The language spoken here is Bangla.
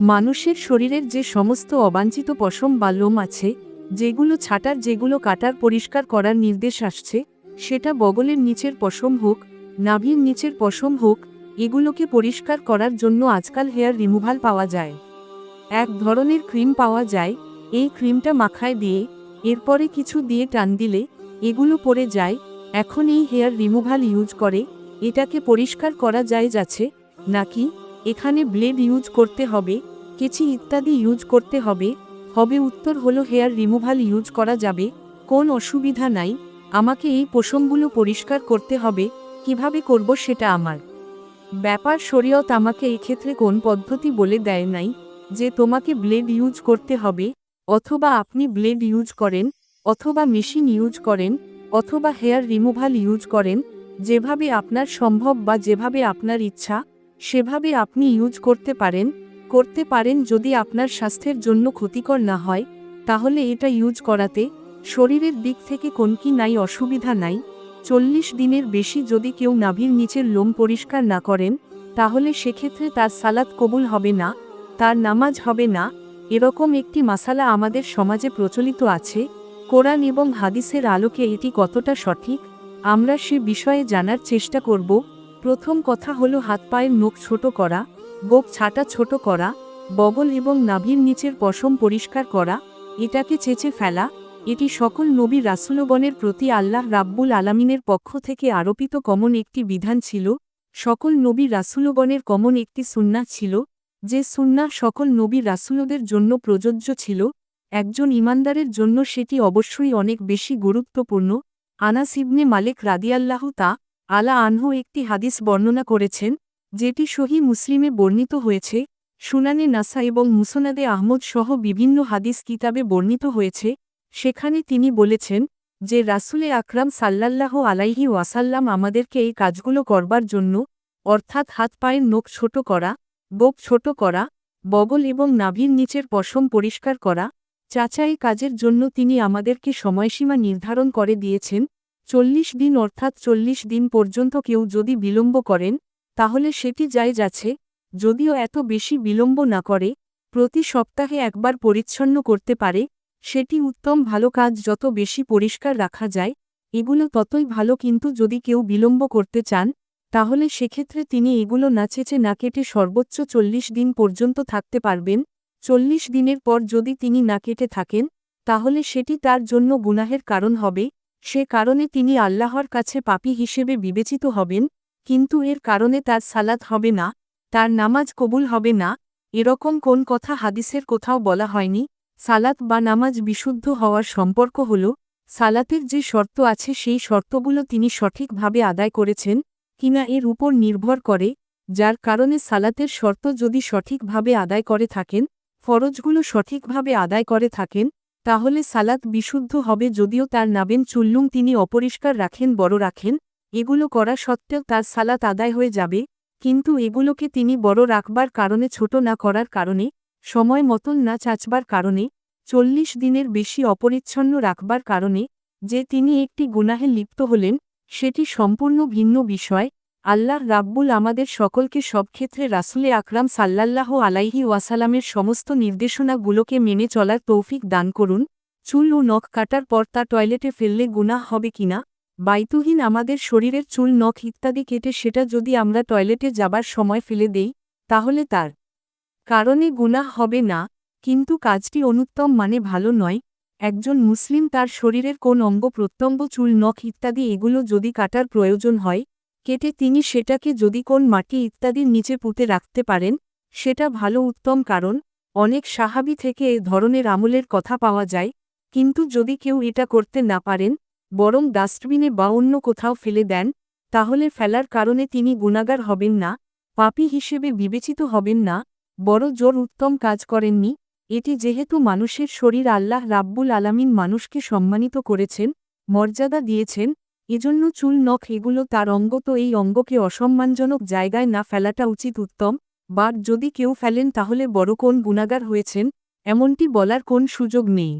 মানুষের শরীরের যে সমস্ত অবাঞ্ছিত পশম বা লোম আছে, যেগুলো ছাটার, যেগুলো কাটার, পরিষ্কার করার নির্দেশ আসছে, সেটা বগলের নিচের পশম হোক, নাভির নিচের পশম হোক, এগুলোকে পরিষ্কার করার জন্য আজকাল হেয়ার রিমুভাল পাওয়া যায়। এক ধরনের ক্রিম পাওয়া যায়, এই ক্রিমটা মাখায় দিয়ে, এরপরে কিছু দিয়ে টান দিলে, এগুলো পড়ে যায়, এখন এই হেয়ার রিমুভাল ইউজ করে, এটাকে পরিষ্কার করা যায় যাচ্ছে, নাকি, এখানে ব্লেড ইউজ করতে হবে কেচি ইত্যাদি ইউজ করতে হবে হবে উত্তর হলো হেয়ার রিমুভাল ইউজ করা যাবে, কোন অসুবিধা নাই, আমাকে এই পোষমগুলো পরিষ্কার করতে হবে, কীভাবে করব সেটা আমার। ব্যাপার শরীয়ত আমাকে এক্ষেত্রে কোন পদ্ধতি বলে দেয় নাই, যে তোমাকে ব্লেড ইউজ করতে হবে, অথবা আপনি ব্লেড ইউজ করেন, অথবা মেশিন ইউজ করেন, অথবা হেয়ার রিমুভাল ইউজ করেন, যেভাবে আপনার সম্ভব বা যেভাবে আপনার ইচ্ছা, সেভাবে আপনি ইউজ করতে পারেন করতে পারেন যদি আপনার স্বাস্থ্যের জন্য ক্ষতিকর না হয়, তাহলে এটা ইউজ করাতে, শরীরের দিক থেকে কি নাই, অসুবিধা নাই। চল্লিশ দিনের বেশি যদি কেউ নাভির নিচের লোম পরিষ্কার না করেন, তাহলে সেক্ষেত্রে তার সালাত কবুল হবে না, তার নামাজ হবে না। এরকম একটি মাসালা আমাদের সমাজে প্রচলিত আছে। কোরআন এবং হাদিসের আলোকে এটি কতটা সঠিক, আমরা সে বিষয়ে জানার চেষ্টা করব। প্রথম কথা হলো হাত পায়ের নখ ছোট করা। গোপ ছাটা ছোট করা, বগল এবং নাভির নিচের পশম পরিষ্কার করা, এটাকে চেচে ফেলা, এটি সকল নবী রাসুলগণের প্রতি আল্লাহ রাব্বুল আলামিনের পক্ষ থেকে আরোপিত কমন একটি বিধান ছিল, সকল নবী রাসুলগণের কমন একটি সুন্না ছিল, যে সুন্না সকল নবী রাসুলদের জন্য প্রযোজ্য ছিল, একজন ইমানদারের জন্য সেটি অবশ্যই অনেক বেশি গুরুত্বপূর্ণ, আনাস ইবনে মালিক রাদিয়াল্লাহু তা আলা আনহু একটি হাদিস বর্ণনা করেছেন যেটি সহি মুসলিমে বর্ণিত হয়েছে, সুনানে নাসা এবং মুসনাদে আহমদ সহ বিভিন্ন হাদিস কিতাবে বর্ণিত হয়েছে, সেখানে তিনি বলেছেন যে রাসুলে আকরাম সাল্লাল্লাহ আলাইহি ওয়াসাল্লাম আমাদেরকে এই কাজগুলো করবার জন্য, অর্থাৎ হাত পায়ের নখ ছোট করা, বোক ছোট করা, বগল এবং নাভির নিচের পশম পরিষ্কার করা, চাচা এই কাজের জন্য তিনি আমাদেরকে সময়সীমা নির্ধারণ করে দিয়েছেন, চল্লিশ দিন অর্থাৎ চল্লিশ দিন পর্যন্ত কেউ যদি বিলম্ব করেন তাহলে সেটি যায় যাচ্ছে, যদিও এত বেশি বিলম্ব না করে, প্রতি সপ্তাহে একবার পরিচ্ছন্ন করতে পারে, সেটি উত্তম ভালো কাজ যত বেশি পরিষ্কার রাখা যায়, এগুলো ততই ভালো কিন্তু যদি কেউ বিলম্ব করতে চান, তাহলে সেক্ষেত্রে তিনি এগুলো না চেচে না কেটে সর্বোচ্চ চল্লিশ দিন পর্যন্ত থাকতে পারবেন, চল্লিশ দিনের পর যদি তিনি না কেটে থাকেন, তাহলে সেটি তার জন্য গুনাহের কারণ হবে, সে কারণে তিনি আল্লাহর কাছে পাপী হিসেবে বিবেচিত হবেন কিন্তু এর কারণে তার সালাত হবে না, তার নামাজ কবুল হবে না, এরকম কোন কথা হাদিসের কোথাও বলা হয়নি, সালাত বা নামাজ বিশুদ্ধ হওয়ার সম্পর্ক হল, সালাতের যে শর্ত আছে সেই শর্তগুলো তিনি সঠিকভাবে আদায় করেছেন, কিনা এর উপর নির্ভর করে, যার কারণে সালাতের শর্ত যদি সঠিকভাবে আদায় করে থাকেন, ফরজগুলো সঠিকভাবে আদায় করে থাকেন, তাহলে সালাত বিশুদ্ধ হবে যদিও তার নাবেন চুল্লুম তিনি অপরিষ্কার রাখেন, বড় রাখেন এগুলো করা সত্ত্বেও তার সালাত আদায় হয়ে যাবে, কিন্তু এগুলোকে তিনি বড় রাখবার কারণে ছোট না করার কারণে, সময় মতন না চাচবার কারণে, চল্লিশ দিনের বেশি অপরিচ্ছন্ন রাখবার কারণে, যে তিনি একটি গুনাহে লিপ্ত হলেন, সেটি সম্পূর্ণ ভিন্ন বিষয়, আল্লাহ রাব্বুল আমাদের সকলকে সব ক্ষেত্রে রাসুলে আকরাম সাল্লাল্লাহ আলাইহি ওয়াসালামের সমস্ত নির্দেশনাগুলোকে মেনে চলার তৌফিক দান করুন, চুল ও নখ কাটার পর তা টয়লেটে ফেললে গুনাহ হবে কিনা বাইতুহীন আমাদের শরীরের চুল, নখ ইত্যাদি কেটে সেটা যদি আমরা টয়লেটে যাবার সময় ফেলে দেই, তাহলে তার কারণে গুনাহ হবে না। কিন্তু কাজটি অনুত্তম মানে ভালো নয়। একজন মুসলিম তার শরীরের কোন অঙ্গ, প্রত্যঙ্গ, চুল, নখ ইত্যাদি এগুলো যদি কাটার প্রয়োজন হয়, কেটে তিনি সেটাকে যদি কোন মাটি ইত্যাদির নিচে পুঁতে রাখতে পারেন, সেটা ভালো উত্তম কারণ। অনেক সাহাবি থেকে এ ধরনের আমলের কথা পাওয়া যায়। কিন্তু যদি কেউ এটা করতে না পারেন বরং ডাস্টবিনে বা অন্য কোথাও ফেলে দেন, তাহলে ফেলার কারণে তিনি গুণাগার হবেন না, পাপী হিসেবে বিবেচিত হবেন না, বড় জোর উত্তম কাজ করেননি, এটি যেহেতু মানুষের শরীর আল্লাহ রাব্বুল আলামিন মানুষকে সম্মানিত করেছেন, মর্যাদা দিয়েছেন, এজন্য চুল, নখ এগুলো তার অঙ্গ তো এই অঙ্গকে অসম্মানজনক জায়গায় না ফেলাটা উচিত উত্তম, বা যদি কেউ ফেলেন তাহলে বড় কোন গুণাগার হয়েছেন, এমনটি বলার কোন সুযোগ নেই।